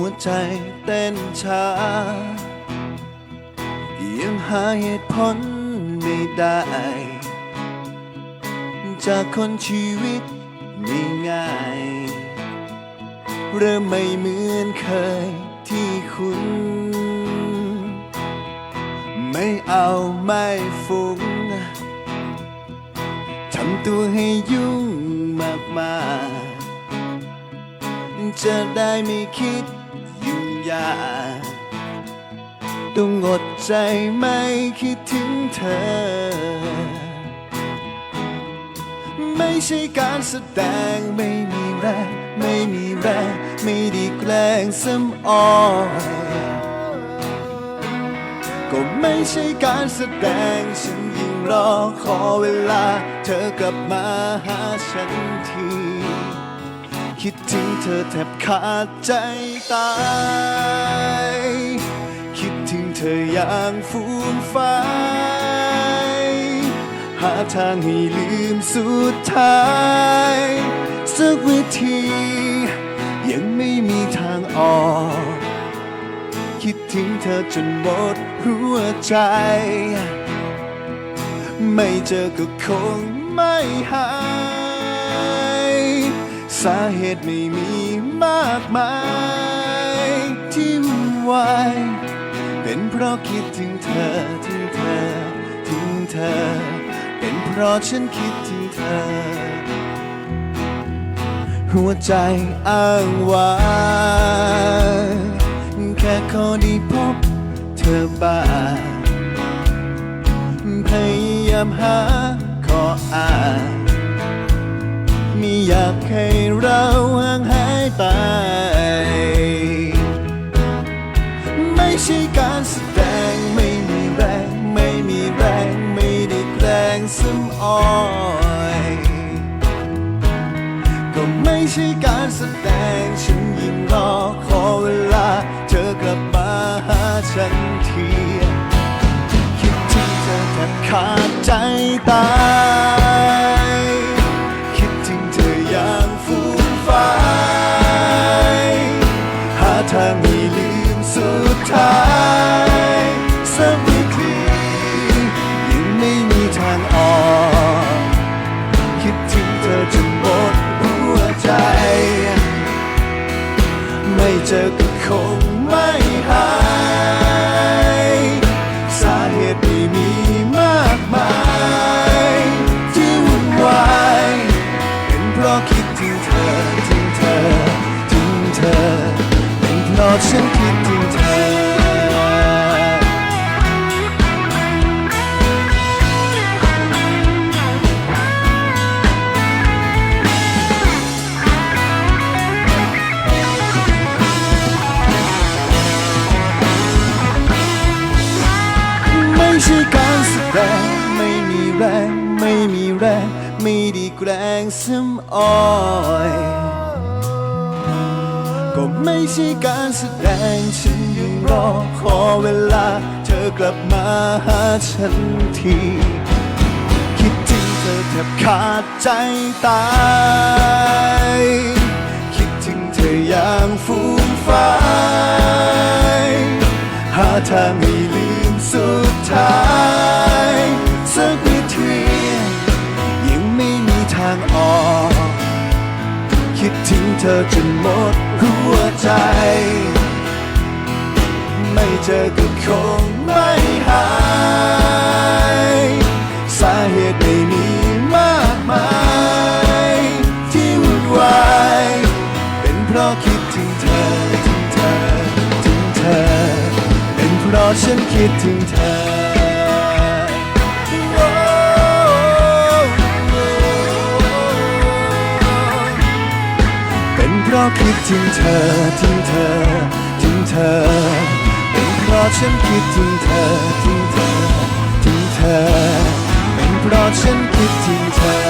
หัวใจเต้นช้า ยังหาเหตุผลไม่ได้ จากคนชีวิตไม่ง่าย เริ่มไม่เหมือนเคยที่คุณ ไม่เอาไม่ฟุ้งทำตัวให้ยุ่งมากมายจะได้ไม่คิด ยา ต้องอดใจไม่คิดถึงเธอ ไม่ใช่การแสดงไม่มีแรงไม่มีแรงไม่ได้แกล้งซ้ำออยก็ไม่ใช่การแสดงฉันยิ่งรอขอเวลา เธอกลับมาหาฉันที คิดถึงเธอแทบขาดใจตาย คิดถึงเธออย่างฟูมไฟาย หาทางให้ลืมสุดท้าย สักวิธี ยังไม่มีทางออก คิดถึงเธอจนหมดหัวใจ ไม่เจอก็คงไม่หาย สาเหตุไม่มีมากมายที่วุ่นวายเป็นเพราะคิดถึงเธอถึงเธอถึงเธอ เป็นเพราะฉันคิดถึงเธอ หัวใจอ้างว้างแค่ขอได้พบเธอบ้างพยายามหาขออ้างไม่อยากให้เร ไป ไม่ใช่การแสดงไม่มีแรง ไม่มีแรง ไม่ได้แกล้งซ้ำอ้อย ก็ไม่ใช่การแสดงฉันยิ่งรอขอเวลา เธอกลับมาหาฉันที คิดถึงเธอแทบขาดใจตาย ไม่เจอก็คงไม่หาย สาเหตุไม่มี การงไม่มีแรงไม่มีแรงไม่ได้แกล้งซ้ำอ้อยก็ไม่ใช่การแสดงฉันยังรอขอเวลา เธอกลับมาหาฉันที คิดถึงเธอแทบขาดใจตาย คิดถึงเธออย่างฟูมไฟายหาทางให้ลืมสุดท้าย คิดถึงเธอจนหมดหัวใจ ไม่เจอก็คงไม่หาย สาเหตุไม่มีมากมาย ที่วุ่นวาย เป็นเพราะคิดถึงเธอ ถึงเธอ ถึงเธอ เป็นเพราะฉันคิดถึงเธอ ก็คิดถึงเธอถึงเธอถึงเธอเป็นเพราะฉันคิดถึงเธอถึงเธอถึงเธอเป็นเพราะฉันคิดถึงเธอ